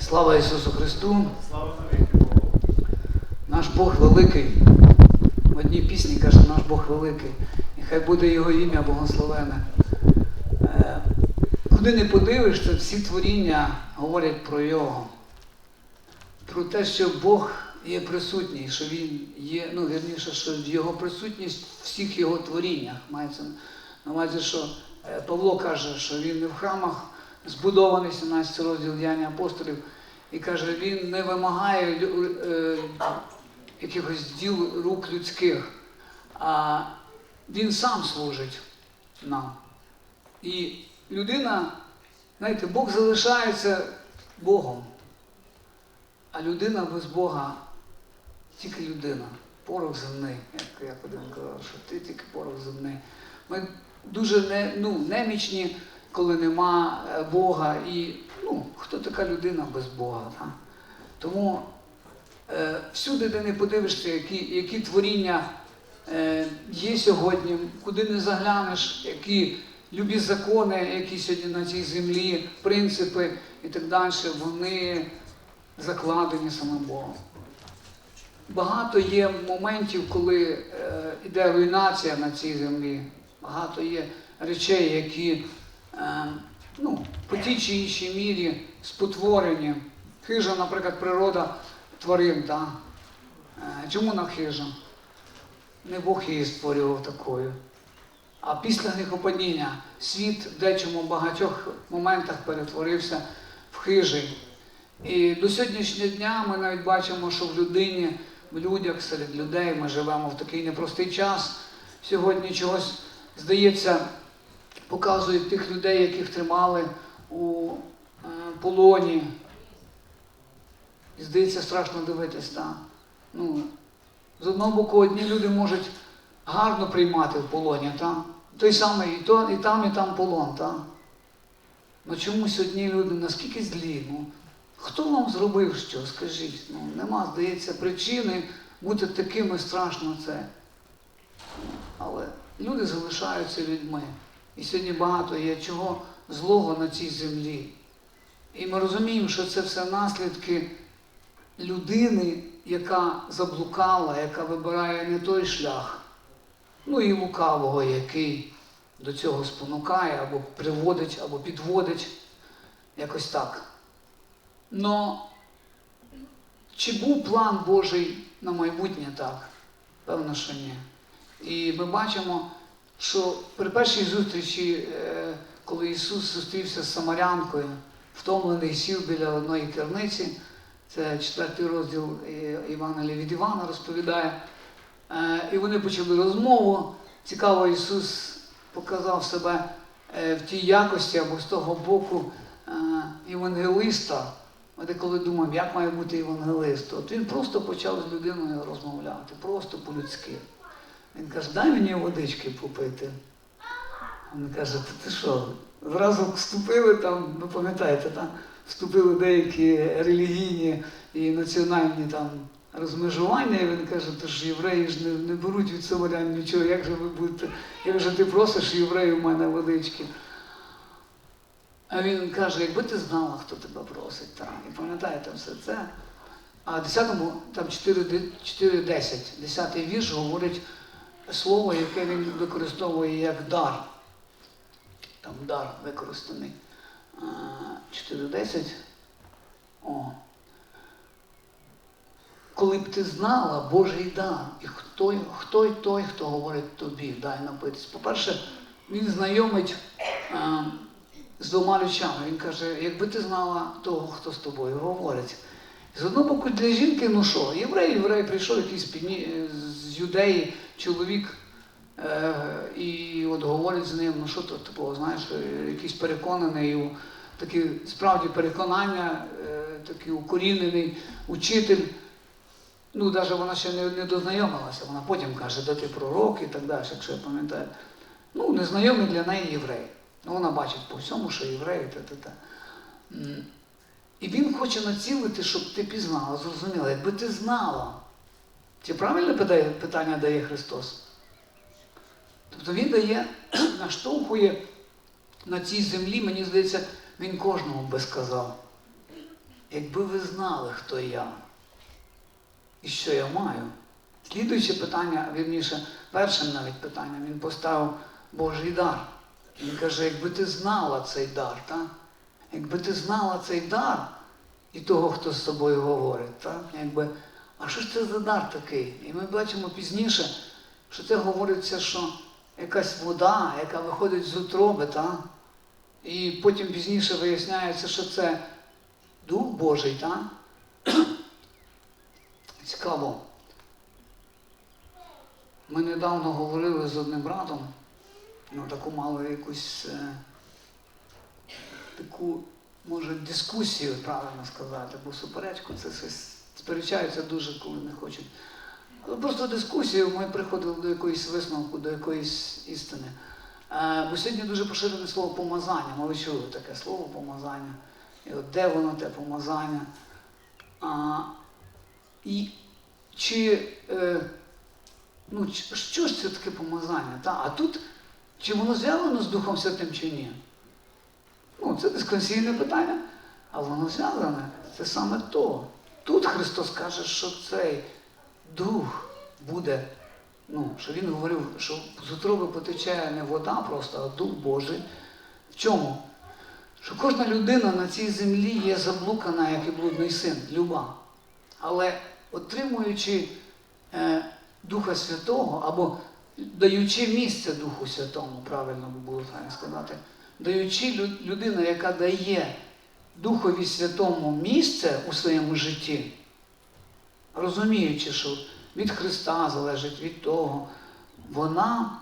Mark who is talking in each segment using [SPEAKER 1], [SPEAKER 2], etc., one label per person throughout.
[SPEAKER 1] Слава Ісусу Христу!
[SPEAKER 2] Слава.
[SPEAKER 1] Наш Бог великий. В одній пісні каже, наш Бог великий. І хай буде Його ім'я благословене. Е, Куди не подивишся, всі творіння говорять про Його. Про те, що Бог є присутній, що Він є, ну вірніше, що Його присутність в всіх Його творіннях. Мається на увазі, що е, Павло каже, що він не в храмах збудований, 17 розділ діяння апостолів, і каже, він не вимагає е, якихось діл рук людських, а він сам служить нам. І людина, знаєте, Бог залишається Богом. А людина без Бога тільки людина, порох земний, як, як один казав, що ти тільки порох земний. Ми дуже не, ну, немічні, коли нема е, Бога. І ну, хто така людина без Бога? Та? Тому е, всюди, де не подивишся, які, які творіння е, є сьогодні, куди не заглянеш, які любі закони, які сьогодні на цій землі, принципи і так далі, вони закладені самим Богом. Багато є моментів, коли е, іде руйнація на цій землі. Багато є речей, які ну, по тій чи іншій мірі спотворені. Хижа, наприклад, природа тварин. Да? Е, чому вона хижа? Не Бог її створював такою. А після гріхопадіння світ в багатьох моментах перетворився в хижий. І до сьогоднішнього дня ми навіть бачимо, що в людині, в людях, серед людей ми живемо в такий непростий час. Сьогодні чогось, здається, показують тих людей, яких тримали у е, полоні. І здається, страшно дивитись. так. Ну, з одного боку, одні люди можуть гарно приймати в полоні, так? той самий і, то, і там, і там полон. так? Ну чомусь одні люди наскільки злі. Ну, хто вам зробив що? Скажіть. Ну, нема, здається, причини бути такими страшно це. Але люди залишаються людьми. І сьогодні багато є чого злого на цій землі. І ми розуміємо, що це все наслідки людини, яка заблукала, яка вибирає не той шлях, ну і лукавого, який до цього спонукає, або приводить, або підводить, якось так. Но чи був план Божий на майбутнє так? Певно, що ні. І ми бачимо, що при першій зустрічі, е, коли Ісус зустрівся з Самарянкою, втомлений сів біля одної керниці, це четвертий розділ е, Івана від Івана розповідає. Е, І вони почали розмову. Цікаво, Ісус показав себе в тій якості або з того боку євангелиста. Ми деколи думаємо, як має бути євангелист. От він просто почав з людиною розмовляти, просто по-людськи. Він каже, дай мені водички попити. Він каже, ти, ти що? Зразу вступили там, ви пам'ятаєте, там, вступили деякі релігійні і національні там розмежування, і він каже, то ж євреї ж не, не беруть від самарян нічого, як же ви будете, як же ти просиш євреїв у мене водички? А він каже, якби ти знала, хто тебе просить, так. І пам'ятаєте все це. А 10-му, там 4.10, 10-й вірш говорить слово, яке він використовує як дар. Там дар використаний. 4.10. О. Коли б ти знала Божий дар, і хто, й той, хто говорить тобі, дай напитись. По-перше, він знайомить а, з двома речами. Він каже, якби ти знала того, хто з тобою говорить. З одного боку, для жінки, ну що, єврей, єврей прийшов якийсь з юдеї чоловік, е, і от говорить з ним, ну що то такого, знаєш, е, якийсь переконаний, у- такі справді переконання, е, такий укорінений учитель. Ну, навіть вона ще не, не дознайомилася, вона потім каже, де ти пророк і так далі, якщо я пам'ятаю. Ну, незнайомий для неї єврей. Ну, вона бачить по всьому, що євреї, та-та-та. І він хоче націлити, щоб ти пізнала, зрозуміла, якби ти знала. Чи правильне питання дає Христос? Тобто Він дає, наштовхує на цій землі, мені здається, він кожному би сказав. якби ви знали, хто я і що я маю. Слідуюче питання, вірніше, першим навіть питанням, він поставив Божий дар. Він каже, якби ти знала цей дар, так? якби ти знала цей дар і того, хто з тобою говорить, так? якби, а що ж це за дар такий? І ми бачимо пізніше, що це говориться, що якась вода, яка виходить з утроби, так? і потім пізніше виясняється, що це Дух Божий, так? Цікаво. Ми недавно говорили з одним братом, ну таку мали якусь е, таку, може, дискусію, правильно сказати, бо суперечку це щось сперечаються дуже, коли не хочуть. Але просто дискусію ми приходили до якоїсь висновку, до якоїсь істини. Е, бо сьогодні дуже поширене слово помазання. Ми чули таке слово помазання. І от де воно те помазання? А, і чи, е, ну, що ж це таке помазання? Та? А тут, чи воно зв'язано з Духом Святим чи ні? Ну, це дискусійне питання, а воно зв'язане. Це саме то. Тут Христос каже, що цей дух буде, ну, що Він говорив, що з утроби потече не вода просто, а Дух Божий. В чому? Що кожна людина на цій землі є заблукана, як і блудний син, люба. Але отримуючи е, Духа Святого або даючи місце Духу Святому, правильно би було так сказати, даючи лю- людина, яка дає Духові Святому місце у своєму житті, розуміючи, що від Христа залежить від того, вона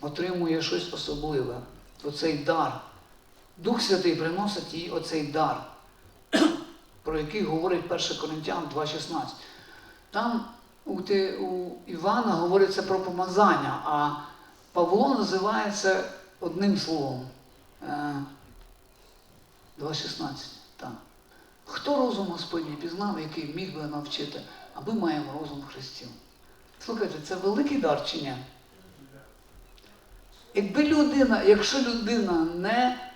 [SPEAKER 1] отримує щось особливе, оцей дар. Дух Святий приносить їй оцей дар, про який говорить 1 Коринтян 2,16. Там у, Івана говориться про помазання, а Павло називає це одним словом. Е, 2,16. Так. Хто розум Господній пізнав, який міг би навчити, а ми маємо розум Христів. Слухайте, це великий дар чи ні? Якби людина, якщо людина не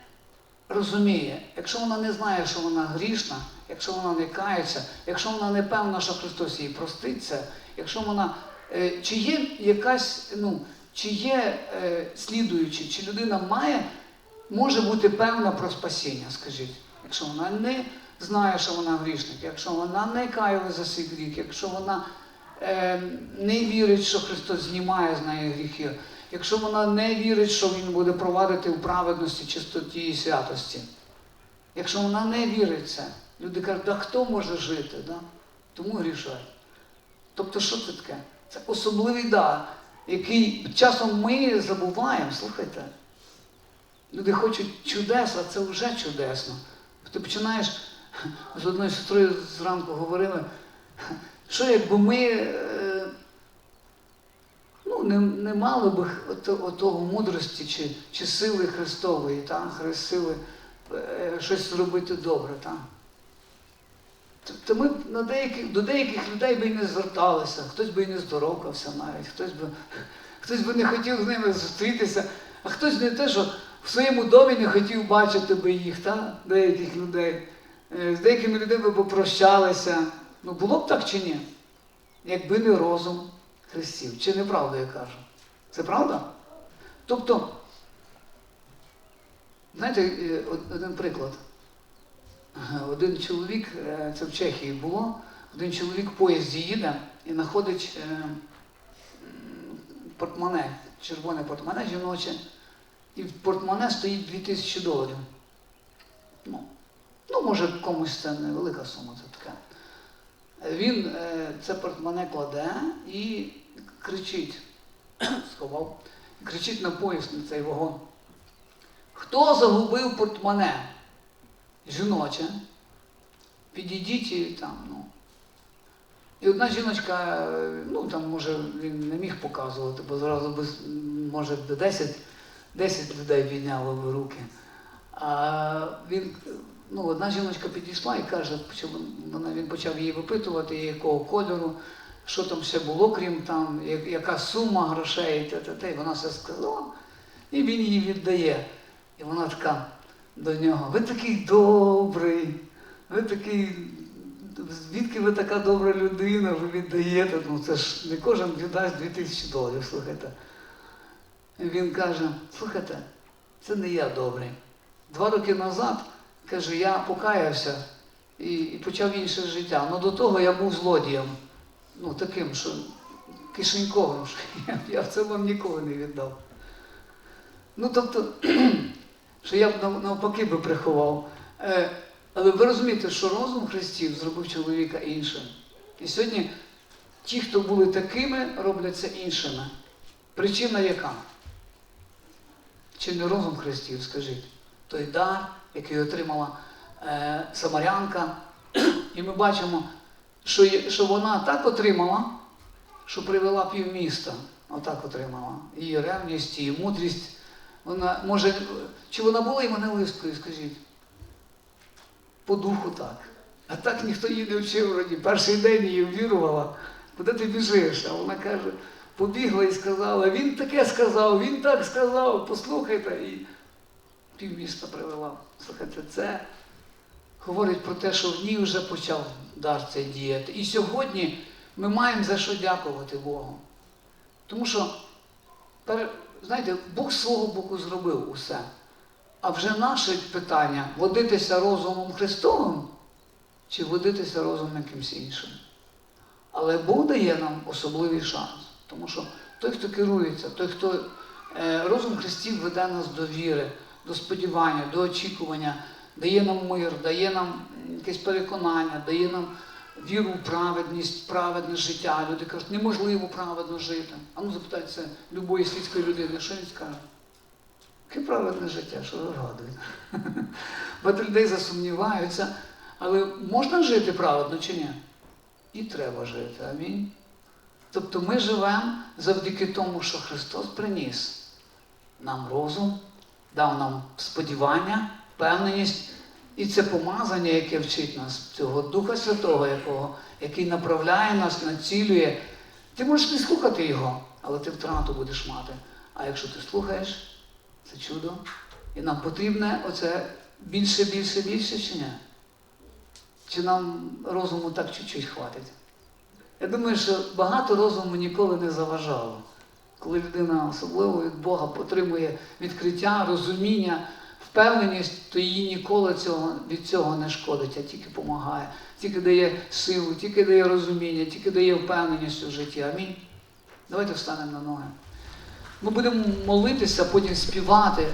[SPEAKER 1] розуміє, якщо вона не знає, що вона грішна, якщо вона не кається, якщо вона не певна, що Христос їй простить це, якщо вона. е, Чи є якась, ну, чи є е, слідуючи, чи людина має, може бути певна про спасіння, скажіть, якщо вона не знає, що вона грішник, якщо вона не каяла за свій гріх, якщо вона е, не вірить, що Христос знімає з неї гріхи, якщо вона не вірить, що Він буде провадити у праведності, чистоті і святості. Якщо вона не вірить це, люди кажуть, да хто може жити? Да? Тому грішать. Тобто, що це таке? Це особливий дар, який часом ми забуваємо, слухайте. Люди хочуть чудес, а це вже чудесно. Ти починаєш з одною сестрою зранку говорили, що якби ми е, ну, не, не мали б ото- отого мудрості чи, чи сили Христової, та? Хри- сили е, щось зробити добре. Та? Тобто ми на деяких, до деяких людей би і не зверталися, хтось би і не здоровкався навіть, хтось би, хтось би не хотів з ними зустрітися, а хтось не те, що в своєму домі не хотів бачити би їх, та? деяких людей. Е, З деякими людьми попрощалися. Ну було б так чи ні? Якби не розум Христів. Чи неправда я кажу? Це правда? Тобто, знаєте, е, один приклад. Один чоловік, е, це в Чехії було, один чоловік в поїзді їде і знаходить портмоне, червоне портмоне жіноче, і в портмоне стоїть 2000 доларів. Ну, ну, може, комусь це невелика сума, це таке. Е, Він е, це портмоне кладе і кричить, сховав, кричить на поїзд, на цей вагон. Хто загубив портмоне? Жіноче. Підійдіть і там, ну. І одна жіночка, е, ну там може він не міг показувати, бо зразу може, до 10, 10 людей підняло би руки. А він, ну, одна жіночка підійшла і каже, що вона, він почав її випитувати, якого кольору, що там ще було, крім там, яка сума грошей, те, те, те. І вона все сказала, і він її віддає. І вона така до нього, ви такий добрий, ви такий, звідки ви така добра людина, ви віддаєте, ну це ж не кожен віддасть 2000 доларів, слухайте. Він каже, слухайте, це не я добрий. Два роки назад, каже, я покаявся і, і почав інше життя. Ну до того я був злодієм. Ну таким, що кишеньковим, що я, я це вам ніколи не віддав. Ну тобто, що я б навпаки би приховав. Е, але ви розумієте, що розум Христів зробив чоловіка іншим. І сьогодні ті, хто були такими, робляться іншими. Причина яка? Чи не розум Христів, скажіть? Той дар, який отримала е, Самарянка, і ми бачимо, що, що вона так отримала, що привела півміста. Отак отримала. Її ревність, її мудрість. Вона може. Чи вона була євангелисткою, скажіть? По духу так. А так ніхто її не вчив вроді. Перший день її вірувала. Куди ти біжиш? А вона каже, побігла і сказала, він таке сказав, він так сказав, послухайте. І півміста привела. Слухайте, це говорить про те, що в ній вже почав дар цей діяти. І сьогодні ми маємо за що дякувати Богу. Тому що, знаєте, Бог свого боку зробив усе. А вже наше питання водитися розумом Христовим чи водитися розумом якимсь іншим. Але Бог дає нам особливий шанс. Тому що той, хто керується, той, хто е, розум Христів веде нас до віри, до сподівання, до очікування, дає нам мир, дає нам якесь переконання, дає нам віру в праведність, праведне життя. Люди кажуть, неможливо праведно жити. А ну запитайте це любої світської людини, що він скаже? Яке праведне життя, що ви вгадуєте? Багато людей засумніваються, але можна жити праведно чи ні? І треба жити. Амінь. Тобто ми живемо завдяки тому, що Христос приніс нам розум, дав нам сподівання, впевненість і це помазання, яке вчить нас, цього Духа Святого, якого, який направляє нас, націлює. Ти можеш не слухати його, але ти втрату будеш мати. А якщо ти слухаєш, це чудо. І нам потрібне оце більше, більше, більше чи ні? Чи нам розуму так чуть-чуть хватить? Я думаю, що багато розуму ніколи не заважало. Коли людина особливо від Бога отримує відкриття, розуміння, впевненість, то їй ніколи цього, від цього не шкодить, а тільки допомагає, тільки дає силу, тільки дає розуміння, тільки дає впевненість у житті. Амінь. Давайте встанемо на ноги. Ми будемо молитися, потім співати.